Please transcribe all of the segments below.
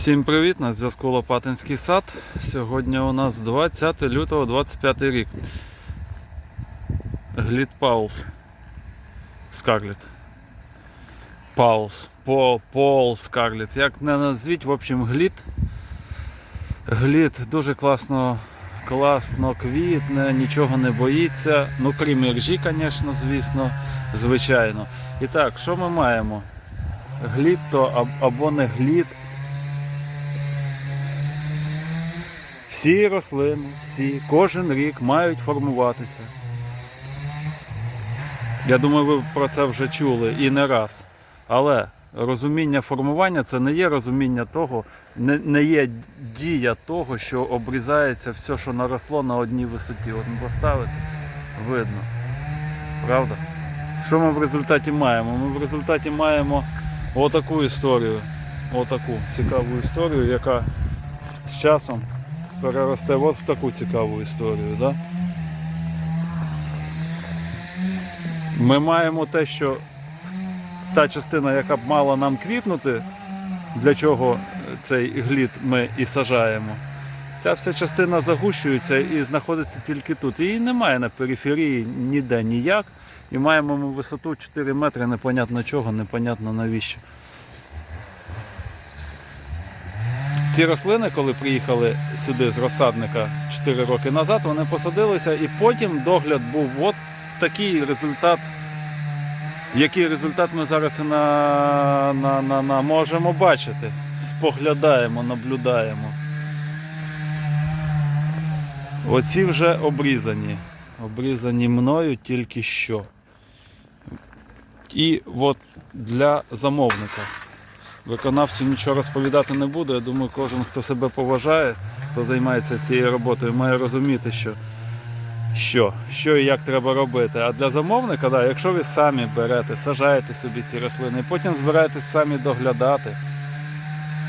Всім привіт! На зв'язку Лопатинський сад. Сьогодні у нас 20 лютого 25 рік. Глід Паулс. Скарлет. Паулс. Пол, Пол Скарлет. Як не назвіть, в общем, глід. Глід дуже класно, класно квітне, нічого не боїться. Ну, крім іржі, звісно, звісно, звичайно. І так, що ми маємо? Глід то або не глід. Всі рослини, всі, кожен рік мають формуватися. Я думаю, ви про це вже чули і не раз. Але розуміння формування це не є розуміння того, не, не є дія того, що обрізається все, що наросло на одній висоті. От поставити, видно. Правда? Що ми в результаті маємо? Ми в результаті маємо отаку історію. Отаку цікаву історію, яка з часом переросте от в таку цікаву історію. Да? Ми маємо те, що та частина, яка б мала нам квітнути, для чого цей глід ми і сажаємо, ця вся частина загущується і знаходиться тільки тут. Її немає на периферії ніде ніяк. І маємо ми висоту 4 метри, непонятно чого, непонятно навіщо. Ці рослини, коли приїхали сюди з розсадника 4 роки назад, вони посадилися і потім догляд був от такий результат. Який результат ми зараз і на, на, на, на можемо бачити. Споглядаємо, наблюдаємо. Оці вже обрізані. Обрізані мною тільки що. І от для замовника. Виконавцю нічого розповідати не буду. Я думаю, кожен, хто себе поважає, хто займається цією роботою, має розуміти, що, що, що і як треба робити. А для замовника, да, якщо ви самі берете, сажаєте собі ці рослини, потім збираєтесь самі доглядати,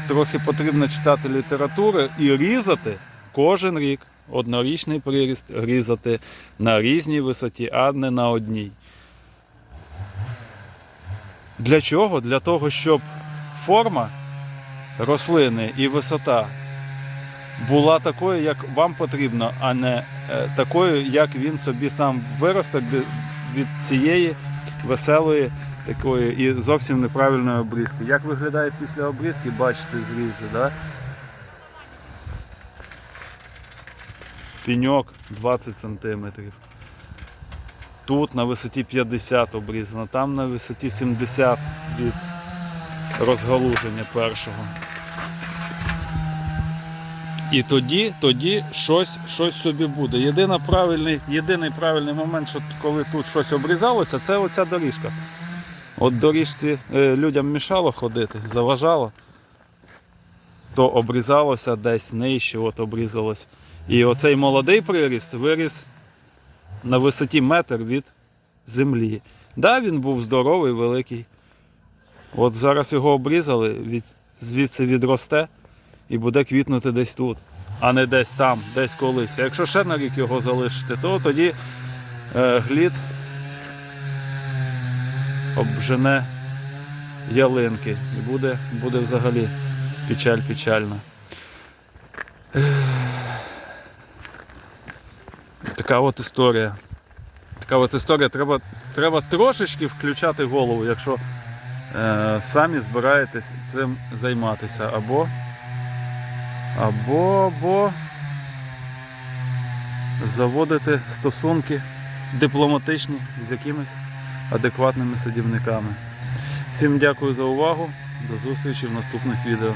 трохи потрібно читати літературу і різати кожен рік однорічний приріст, різати на різній висоті, а не на одній. Для чого? Для того, щоб форма рослини і висота була такою, як вам потрібно, а не е, такою, як він собі сам виросте від- цієї веселої такої і зовсім неправильної обрізки. Як виглядає після обрізки, бачите зрізи, да? Піньок 20 см. Тут на висоті 50 обрізано, там на висоті 70 від розгалуження першого. І тоді, тоді щось, щось собі буде. Єдиний правильний, єдиний правильний момент, що коли тут щось обрізалося, це оця доріжка. От доріжці е, людям мішало ходити, заважало, то обрізалося десь нижче, от обрізалось. І оцей молодий приріст виріс на висоті метр від землі. Да, він був здоровий, великий. От зараз його обрізали, від, звідси відросте і буде квітнути десь тут, а не десь там, десь колись. А якщо ще на рік його залишити, то тоді е, глід обжене ялинки. І буде, буде взагалі печаль печальна. Така от історія. Така от історія. Треба, треба трошечки включати голову, якщо самі збираєтесь цим займатися. Або, або, або заводити стосунки дипломатичні з якимись адекватними садівниками. Всім дякую за увагу. До зустрічі в наступних відео.